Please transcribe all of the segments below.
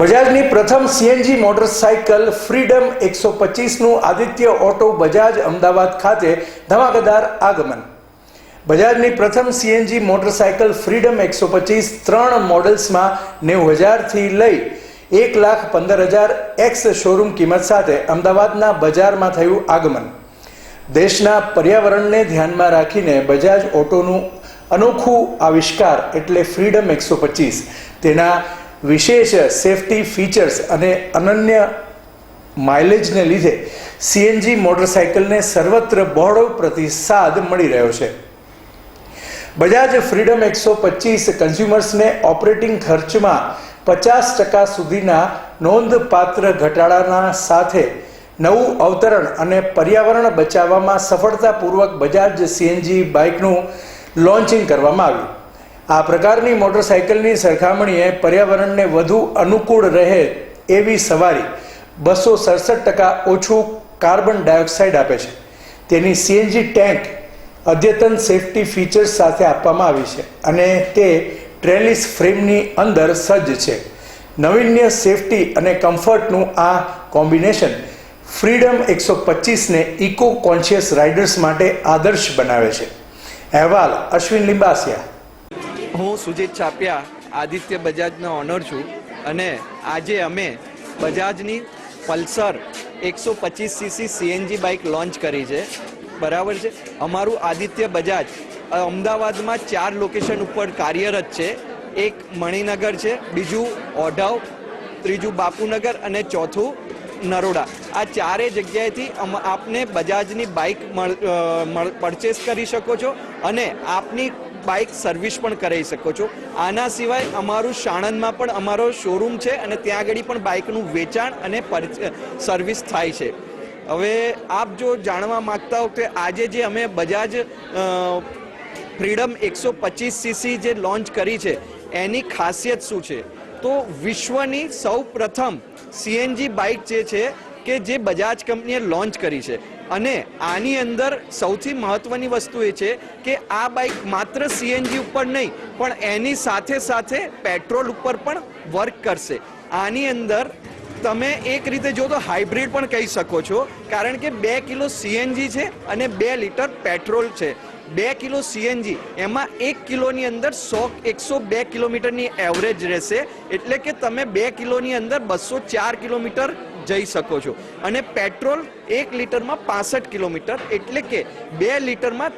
બજાજની પ્રથમ CNG motorcycle Freedom એકસો પચીસનું આદિત્ય ઓટો બજાજ અમદાવાદ ખાતે ધમાકેદાર આગમન. બજાજની પ્રથમ સીએનજી મોટરસાઇકલ ફ્રીડમ એકસો પચીસ ત્રણ મોડલ્સમાં નેવું હજારથી લઈ એક લાખ પંદર હજાર એક્સ શોરૂમ કિંમત સાથે અમદાવાદના બજારમાં થયું આગમન. દેશના પર્યાવરણને ધ્યાનમાં રાખીને બજાજ ઓટોનું અનોખું આવિષ્કાર એટલે ફ્રીડમ એકસો પચીસ. તેના વિશેષ સેફટી ફીચર્સ અને અનન્ય માઇલેજને લીધે સીએનજી મોટરસાઇકલને સર્વત્ર બહોળો પ્રતિસાદ મળી રહ્યો છે. બજાજ ફ્રીડમ એકસો પચીસ કન્ઝ્યુમર્સને ઓપરેટિંગ ખર્ચમાં પચાસ ટકા સુધીના નોંધપાત્ર ઘટાડાના સાથે નવું અવતરણ અને પર્યાવરણ બચાવવામાં સફળતાપૂર્વક બજાજ સીએનજી બાઇકનું લોન્ચિંગ કરવામાં આવ્યું. આ પ્રકારની મોટરસાઇકલની સરખામણીએ પર્યાવરણને વધુ અનુકૂળ રહે એવી સવારી બસો સડસઠ ટકા ઓછું કાર્બન ડાયોક્સાઇડ આપે છે. તેની સીએનજી ટેન્ક અદ્યતન સેફટી ફીચર્સ સાથે આપવામાં આવી છે અને તે ટ્રેલિસ ફ્રેમની અંદર સજ્જ છે. નવીન્ય સેફટી અને કમ્ફર્ટનું આ કોમ્બિનેશન ફ્રીડમ એકસો પચીસને ઇકો કોન્શિયસ રાઇડર્સ માટે આદર્શ બનાવે છે. અહેવાલ અશ્વિન લિંબાસિયા. હું સુજીત ચાપિયા, આદિત્ય બજાજનો ઓનર છું અને આજે અમે બજાજની પલ્સર એકસો પચીસ સીસી સીએનજી બાઇક લોન્ચ કરી છે. બરાબર છે? અમારું આદિત્ય બજાજ અમદાવાદમાં ચાર લોકેશન ઉપર કાર્યરત છે. એક મણિનગર છે, બીજું ઓઢવ, ત્રીજું બાપુનગર અને ચોથું નરોડા. આ ચારે જગ્યાએથી આપને બજાજની બાઇક પરચેસ કરી શકો છો અને આપની બાઇક સર્વિસ પણ કરાવી શકો છો. આના સિવાય અમારું સાણંદમાં પણ અમારો શોરૂમ છે અને ત્યાં આગળ પણ બાઇકનું વેચાણ અને સર્વિસ થાય છે. હવે આપ જો જાણવા માગતા હો કે આજે જે અમે બજાજ ફ્રીડમ એકસો પચીસ સીસી જે લોન્ચ કરી છે, એની ખાસિયત શું છે? તો વિશ્વની સૌ પ્રથમ સીએનજી બાઇક જે છે કે જે બજાજ કંપનીએ લોન્ચ કરી છે. અને આની અંદર સૌથી મહત્વની વસ્તુ એ છે કે આ બાઇક માત્ર સીએનજી ઉપર નહીં, પણ એની સાથે સાથે પેટ્રોલ ઉપર પણ વર્ક કરશે. આની અંદર તમે એક રીતે જો તો હાઇબ્રિડ પણ કહી શકો છો, કારણ કે બે કિલો સીએનજી છે અને બે લીટર પેટ્રોલ છે. બે કિલો સીએનજી એમાં એક કિલોની અંદર સો, એકસો બે કિલોમીટરની એવરેજ રહેશે. એટલે કે તમે બે કિલોની અંદર બસો ચાર કિલોમીટર જઈ શકો છો. અને પેટ્રોલ એક લીટરમાં પાસઠ કિલોમીટર એટલે કે બે લીટરમાં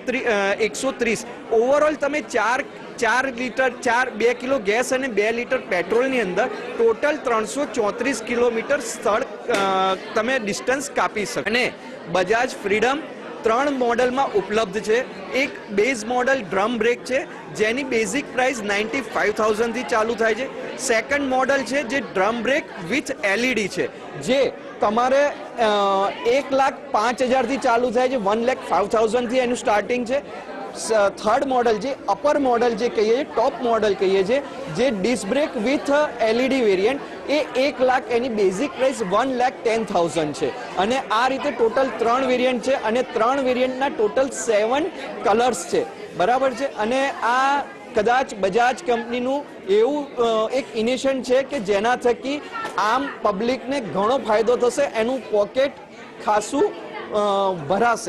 એકસો ત્રીસ. ઓવરઓલ તમે ચાર ચાર લીટર, ચાર, બે કિલો ગેસ અને બે લીટર પેટ્રોલની અંદર ટોટલ ત્રણસો ચોત્રીસ કિલોમીટર સ્થળ તમે ડિસ્ટન્સ કાપી શકો અને બજાજ ફ્રીડમ ત્રણ મોડલમાં ઉપલબ્ધ છે. એક બેઝ મોડલ ડ્રમ બ્રેક છે, જેની બેઝિક પ્રાઇસ નાઇન્ટી ફાઇવ થાઉઝન્ડથી ચાલુ થાય છે. સેકન્ડ મોડલ છે, જે ડ્રમ બ્રેક વિથ એલઈડી છે, જે તમારે એક લાખ પાંચ હજારથી ચાલુ થાય છે વન લેખ ફાઇવ થાઉઝન્ડથી એનું સ્ટાર્ટિંગ છે. થર્ડ મોડલ જે અપર મોડલ જે કહીએ છીએ ટોપ મોડલ કહીએ છીએ, જે disc brake with LED variant એ એક લાખ એની basic price one lakh ten thousand છે. અને આ રીતે ટોટલ ત્રણ વેરિયન્ટ છે અને ત્રણ વેરિયન્ટના ટોટલ સેવન કલર્સ છે. બરાબર છે? અને આ કદાચ બજાજ કંપનીનું એવું એક ઇનિશન છે કે જેના થકી આમ પબ્લિકને ઘણો ફાયદો થશે, એનું પોકેટ ખાસું ભરાશે.